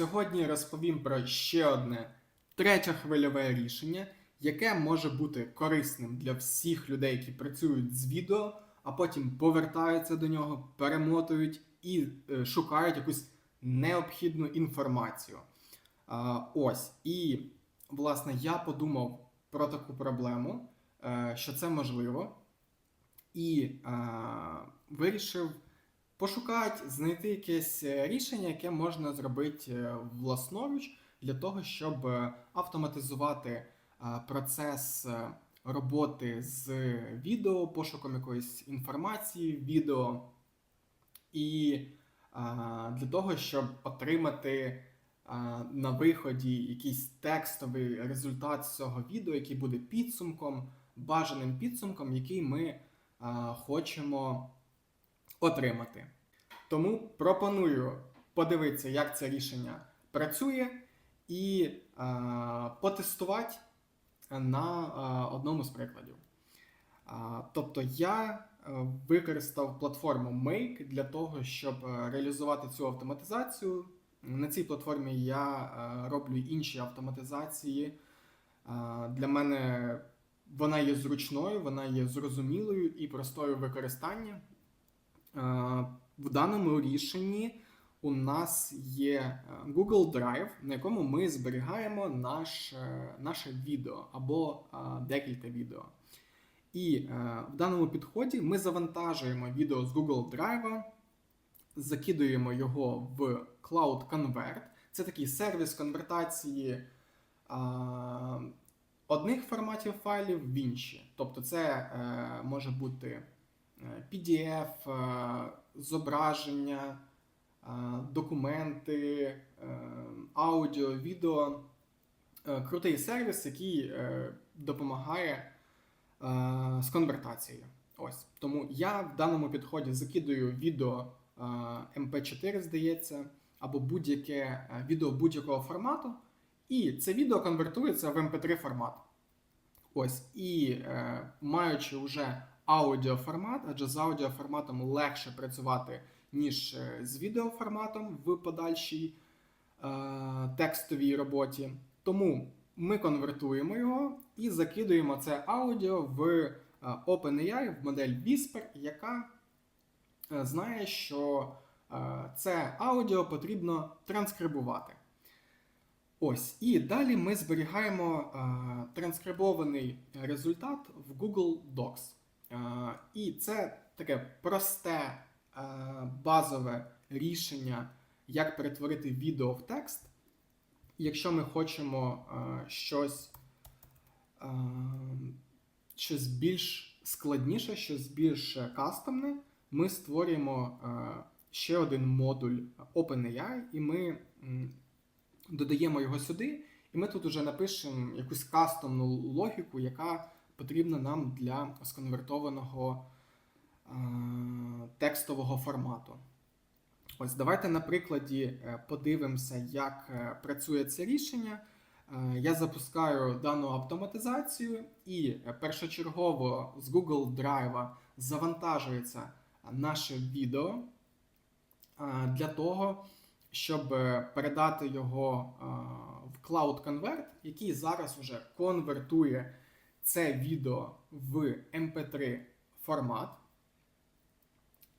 Сьогодні розповім про ще одне третє хвильове рішення, яке може бути корисним для всіх людей, які працюють з відео, а потім повертаються до нього, перемотують і е, шукають якусь необхідну інформацію. А, ось. І, власне, я подумав про таку проблему, е, що це можливо, і е, вирішив пошукати, знайти якесь е, рішення, яке можна зробити е, власноруч для того, щоб е, автоматизувати процес роботи з відео, пошуком якоїсь інформації, відео, і для того, щоб отримати на виході якийсь текстовий результат з цього відео, який буде підсумком, бажаним підсумком, який ми хочемо отримати. Тому пропоную подивитися, як це рішення працює, і е, потестувати на е, одному з прикладів. А, тобто я е, використав платформу Make для того, щоб е, реалізувати цю автоматизацію. На цій платформі я е, роблю інші автоматизації. Для мене вона є зручною, вона є зрозумілою і простою в. Е, В даному рішенні у нас є е, Google Drive, на якому ми зберігаємо наш, е, наше відео або декілька відео. І в даному підході ми завантажуємо відео з Google Drive, закидуємо його в Cloud Convert. Це такий сервіс конвертації одних форматів файлів в інші. Тобто, це може бути PDF, е, зображення, е, документи, е, аудіо, відео. Крутий сервіс, який допомагає з конвертацією. Ось. Тому я в даному підході закидую відео е, MP4, здається, або будь-яке відео будь-якого формату, і це відео конвертується в MP3 формат. Ось. І е, маючи вже аудіоформат, адже з аудіоформатом легше працювати, ніж е, з відеоформатом в подальшій е, текстовій роботі. Тому ми конвертуємо його і закидуємо це аудіо в е, OpenAI, в модель Whisper, яка е, знає, що це аудіо потрібно транскрибувати. Ось, і далі ми зберігаємо транскрибований результат в Google Docs. Е, і це таке просте е, базове рішення, як перетворити відео в текст. Якщо ми хочемо е, щось, щось більш складніше, щось більш кастомне, ми створюємо ще один модуль OpenAI, і ми додаємо його сюди, і ми тут уже напишемо якусь кастомну логіку, яка потрібна нам для сконвертованого е, текстового формату. Ось давайте на прикладі е, подивимося, як е, працює це рішення. Е, Я запускаю дану автоматизацію, і першочергово з Google Drive завантажується наше відео для того, щоб передати його в Cloud Convert, який зараз уже конвертує це відео в MP3 формат.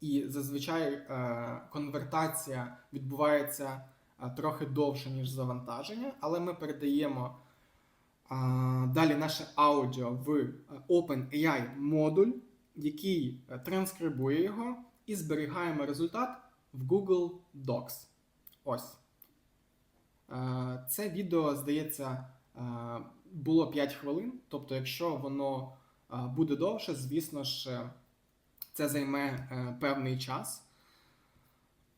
І зазвичай е, конвертація відбувається е, трохи довше, ніж завантаження, але ми передаємо е, далі наше аудіо в OpenAI модуль, який транскрибує його, і зберігаємо результат в Google Docs. Ось. Це відео, здається, було 5 хвилин. Тобто, якщо воно е, буде довше, звісно ж, е, це займе е, певний час.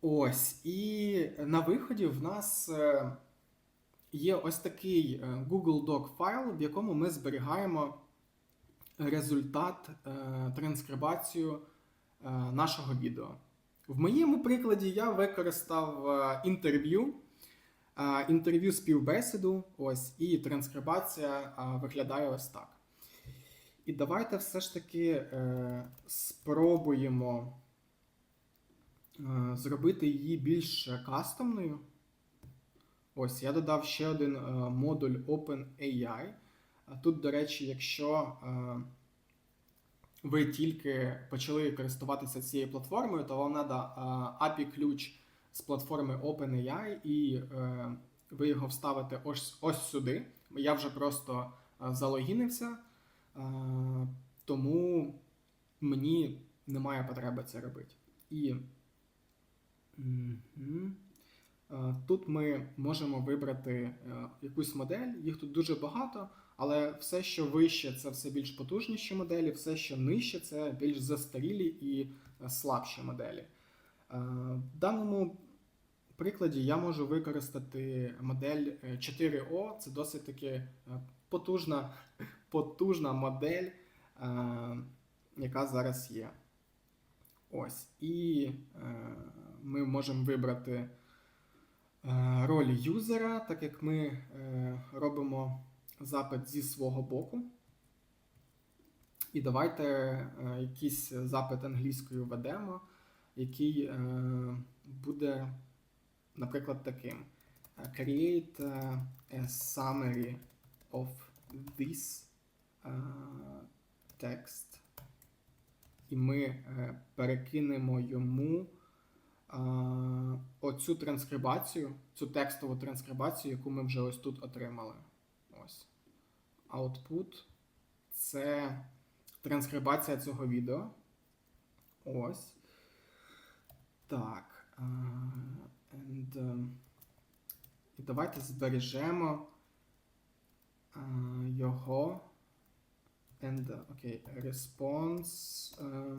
Ось. І на виході в нас є ось такий Google Doc файл, в якому ми зберігаємо результат транскрибацію нашого відео. В моєму прикладі я використав інтерв'ю, інтерв'ю співбесіду, ось, і транскрибація виглядає ось так. І давайте все ж таки е, спробуємо е, зробити її більш кастомною. Ось я додав ще один е, модуль OpenAI. Тут, до речі, якщо ви тільки почали користуватися цією платформою, то вам треба API ключ з платформи OpenAI, і е, ви його вставите ось, ось сюди. Я вже просто е, залогінився, е, тому мені немає потреби це робити. І. Е, тут ми можемо вибрати е, якусь модель, їх тут дуже багато, але все, що вище, це все більш потужніші моделі, все, що нижче, це більш застарілі і слабші моделі. Е, В даному прикладі я можу використати модель е, 4O, це досить таки е, потужна, потужна модель, е, яка зараз є. Ось. І е, ми можемо вибрати е, роль юзера, так як ми е, робимо запит зі свого боку. І давайте е, якийсь запит англійською ведемо, який е, буде, наприклад, таким: Е, Create е, a summary of this text. І ми перекинемо йому оцю транскрибацію, цю текстову транскрибацію, яку ми вже ось тут отримали. Ось. Output це транскрибація цього відео. Ось. Так. е, and, е, і давайте збережемо е, його. And uh, okay, response uh,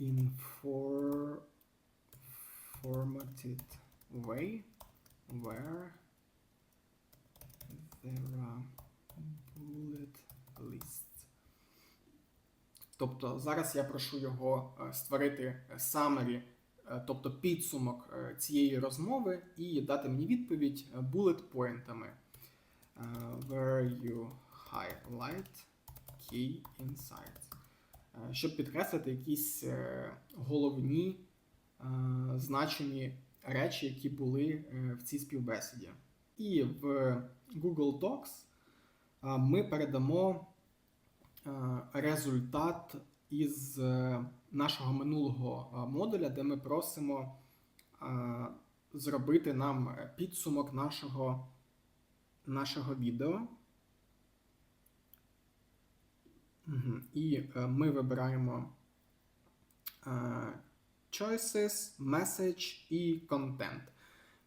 in for formatted way where there are bullet lists. Тобто зараз я прошу його е, створити summary, е, тобто підсумок е, цієї розмови, і дати мені відповідь е, bullet поінтами. Uh, where you highlight key insights. Щоб підкреслити якісь е, головні е, значені речі, які були е, в цій співбесіді. І в Google Docs е, ми передамо е, результат із е, нашого минулого е, модуля, де ми просимо е, зробити нам е, підсумок нашого нашого відео. І е, ми вибираємо е, Choices, Message і Content.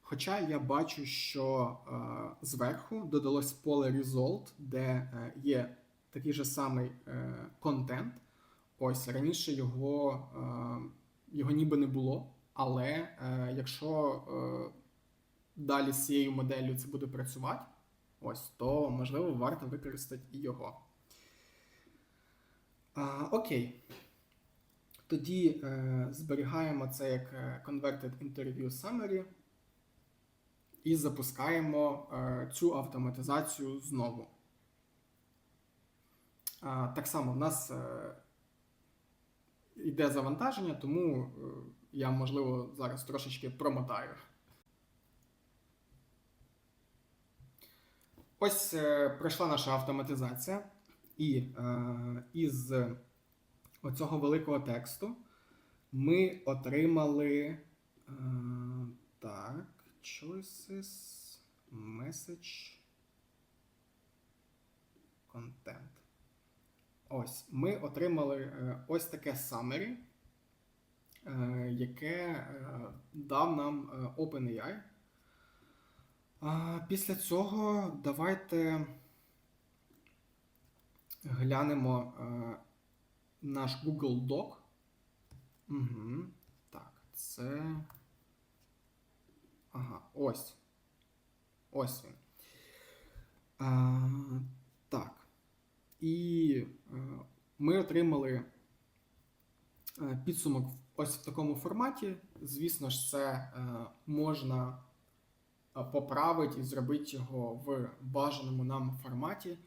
Хоча я бачу, що е, зверху додалось поле Result, де е, є такий же самий е, контент. Ось раніше його, е, його ніби не було, але е, якщо далі з цією моделлю це буде працювати, ось, то можливо варто використати і його. Окей. Тоді зберігаємо це як Converted Interview Summary і запускаємо цю автоматизацію знову. Так само в нас е, йде завантаження, тому е, я, можливо, зараз трошечки промотаю. Ось е, пройшла наша автоматизація, і із оцього великого тексту ми отримали так, choices, message, content. Ось ми отримали е, ось таке summary, е, яке е, дав нам OpenAI. Після цього давайте глянемо наш Google Doc. Угу. Так, це. Ага, ось. Ось він. А, так. І е, ми отримали е, підсумок ось в такому форматі. Звісно ж, це е, можна поправити і зробити його в бажаному нам форматі.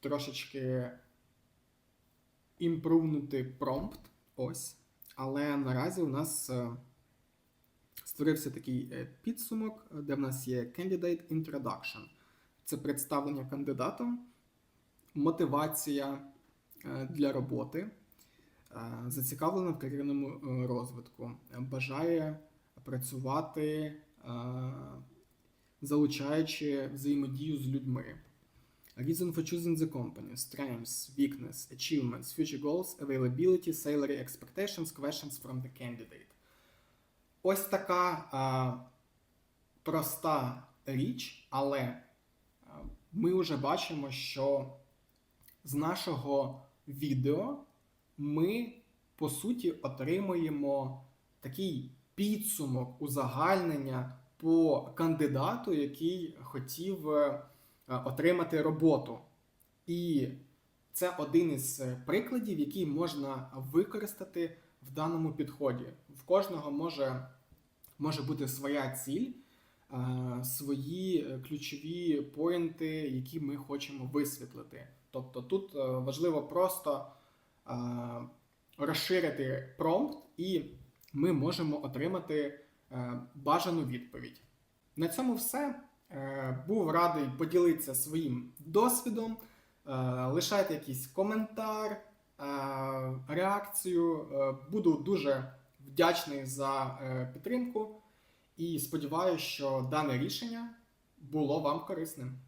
Трошечки імпрувнути промпт. Ось. Але наразі у нас створився такий підсумок, де в нас є Candidate Introduction. Це представлення кандидатом, мотивація е, для роботи, е, зацікавлена в кар'єрному е, розвитку, бажає працювати, залучаючи взаємодію з людьми. Reason for choosing the company, strengths, weakness, achievements, future goals, availability, salary expectations, questions from the candidate. Ось така а, проста річ, але ми вже бачимо, що з нашого відео ми по суті отримуємо такий підсумок узагальнення по кандидату, який хотів е, отримати роботу. І це один із прикладів, який можна використати в даному підході. В кожного може, може бути своя ціль, свої е, ключові поінти, які ми хочемо висвітлити. Тобто тут е, важливо просто розширити промпт, і ми можемо отримати е, бажану відповідь. На цьому все. Був радий поділитися своїм досвідом. Лишайте якийсь коментар, реакцію. Буду дуже вдячний за підтримку і сподіваюся, що дане рішення було вам корисним.